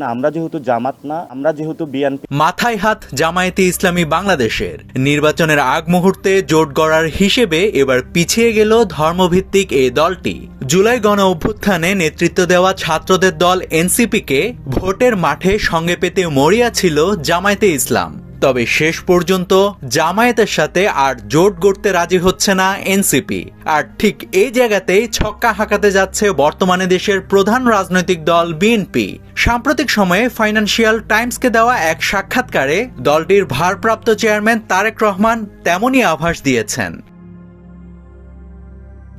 আমরা যেহেতু জামাত না, আমরা যেহেতু বিএনপি। মাথায় হাত জামায়াতে ইসলামী বাংলাদেশের। নির্বাচনের আগ মুহূর্তে জোট গড়ার হিসেবে এবার পিছিয়ে গেল ধর্মভিত্তিক এই দলটি। জুলাই গণ অভ্যুত্থানে নেতৃত্ব দেওয়া ছাত্রদের দল এনসিপিকে ভোটের মাঠে সঙ্গে পেতে মরিয়া ছিল জামায়াতে ইসলাম। তবে শেষ পর্যন্ত জামায়াতের সাথে আর জোট গড়তে রাজি হচ্ছে না এনসিপি। আর ঠিক এই জায়গাতেই ছক্কা হাঁকাতে যাচ্ছে বর্তমানে দেশের প্রধান রাজনৈতিক দল বিএনপি। সাম্প্রতিক সময়ে ফাইন্যান্সিয়াল টাইমসকে দেওয়া এক সাক্ষাৎকারে দলটির ভারপ্রাপ্ত চেয়ারম্যান তারেক রহমান তেমনই আভাস দিয়েছেন।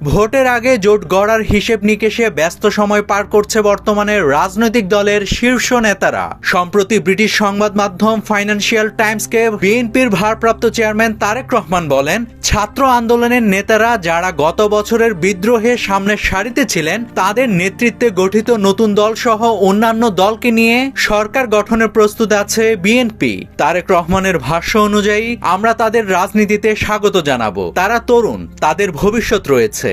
ভোটের আগে জোট গড়ার হিসেব নিকেশে ব্যস্ত সময় পার করছে বর্তমানে রাজনৈতিক দলের শীর্ষ নেতারা। সম্প্রতি ব্রিটিশ সংবাদ মাধ্যম ফাইন্যান্সিয়াল টাইমসকে বিএনপির ভারপ্রাপ্ত চেয়ারম্যান তারেক রহমান বলেন, ছাত্র আন্দোলনের নেতারা যারা গত বছরের বিদ্রোহে সামনের সারিতে ছিলেন, তাদের নেতৃত্বে গঠিত নতুন দল সহ অন্যান্য দলকে নিয়ে সরকার গঠনের প্রস্তুত আছে বিএনপি। তারেক রহমানের ভাষ্য অনুযায়ী, আমরা তাদের রাজনীতিতে স্বাগত জানাব। তারা তরুণ, তাদের ভবিষ্যৎ রয়েছে।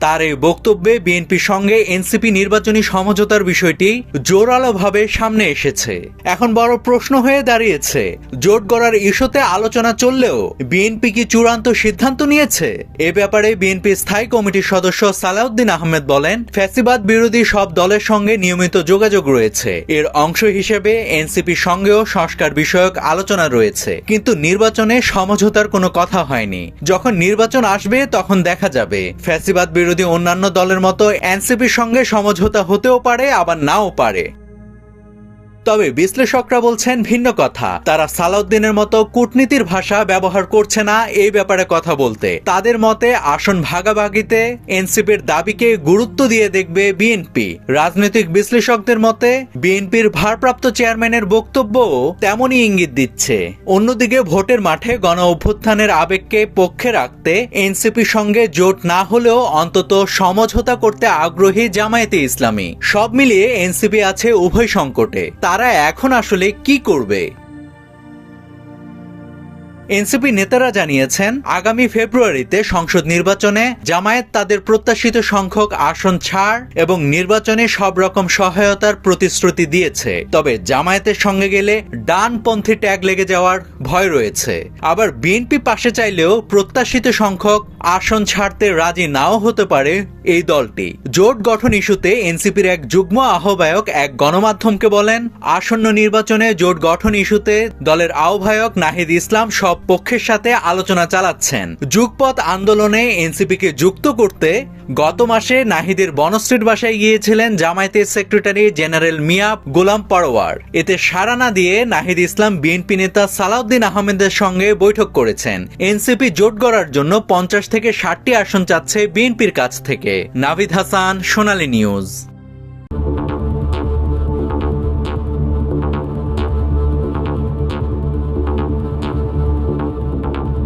তার এই বক্তব্যে বিএনপির সঙ্গে এনসিপি নির্বাচনী সমঝোতার বিষয়টি জোরালোভাবে সামনে এসেছে। এখন বড় প্রশ্ন হয়ে দাঁড়িয়েছে, জোট গড়ার ইস্যুতে আলোচনা চললেও বিএনপি কি চূড়ান্ত সিদ্ধান্ত নিয়েছে? এ ব্যাপারে বিএনপি স্থায়ী কমিটির সদস্য সালাউদ্দিন আহমেদ বলেন, ফ্যাসিবাদ বিরোধী সব দলের সঙ্গে নিয়মিত যোগাযোগ রয়েছে। এর অংশ হিসেবে এনসিপির সঙ্গেও সংস্কার বিষয়ক আলোচনা রয়েছে। কিন্তু নির্বাচনে সমঝোতার কোনো কথা হয়নি। যখন নির্বাচন আসবে, তখন দেখা যাবে, ফ্যাসিবাদ বিরোধী অন্যান্য দলের মতো এনসিপির সঙ্গে সমঝোতা হতেও পারে আবার নাও পারে। তবে বিশ্লেষকরা বলছেন ভিন্ন কথা। তারা সালাউদ্দিনের মতো কূটনীতির ভাষা ব্যবহার করছে না এই ব্যাপারে কথা বলতে। তাদের মতে আসন ভাগাভাগিতে এনসিপির দাবিকে গুরুত্ব দিয়ে দেখবে বিএনপি। রাজনৈতিক বিশ্লেষকদের মতে, বিএনপির ভারপ্রাপ্ত চেয়ারম্যানের বক্তব্য তেমনই ইঙ্গিত দিচ্ছে। অন্যদিকে ভোটের মাঠে গণ অভ্যুত্থানের আবেগকে পক্ষে রাখতে এনসিপির সঙ্গে জোট না হলেও অন্তত সমঝোতা করতে আগ্রহী জামায়াতে ইসলামী। সব মিলিয়ে এনসিপি আছে উভয় সংকটে। তারা এখন আসলে কি করবে? এনসিপি নেতারা জানিয়েছেন, আগামী ফেব্রুয়ারিতে সংসদ নির্বাচনে জামায়াত তাদের প্রত্যাশিত সংখ্যক আসন ছাড় এবং নির্বাচনে সব রকম সহায়তার প্রতিশ্রুতি দিয়েছে। তবে জামায়াতের সঙ্গে গেলে ডানপন্থী ট্যাগ লেগে যাওয়ার ভয় রয়েছে। আবার বিএনপি পাশে চাইলেও প্রত্যাশিত সংখ্যক আসন ছাড়তে রাজি নাও হতে পারে এই দলটি। জোট গঠন ইস্যুতে এনসিপির এক যুগ্ম আহ্বায়ক এক গণমাধ্যমকে বলেন, আসন্ন নির্বাচনে জোট গঠন ইস্যুতে দলের আহ্বায়ক নাহিদ ইসলাম সব পক্ষের সাথে আলোচনা চালাচ্ছেন। যুগপথ আন্দোলনে এনসিপিকে যুক্ত করতে গত মাসে নাহিদের বনশ্রীর বাসায় গিয়েছিলেন জামায়াতের সেক্রেটারি জেনারেল মিয়া গোলাম পরোয়ার এতে সাড়া না দিয়ে নাহিদ ইসলাম বিএনপি নেতা সালাউদ্দিন আহমেদের সঙ্গে বৈঠক করেছেন। এনসিপি জোট গড়ার জন্য পঞ্চাশ থেকে ষাটটি আসন চাচ্ছে বিএনপির কাছ থেকে। নাভিদ হাসান সোনালী নিউজ।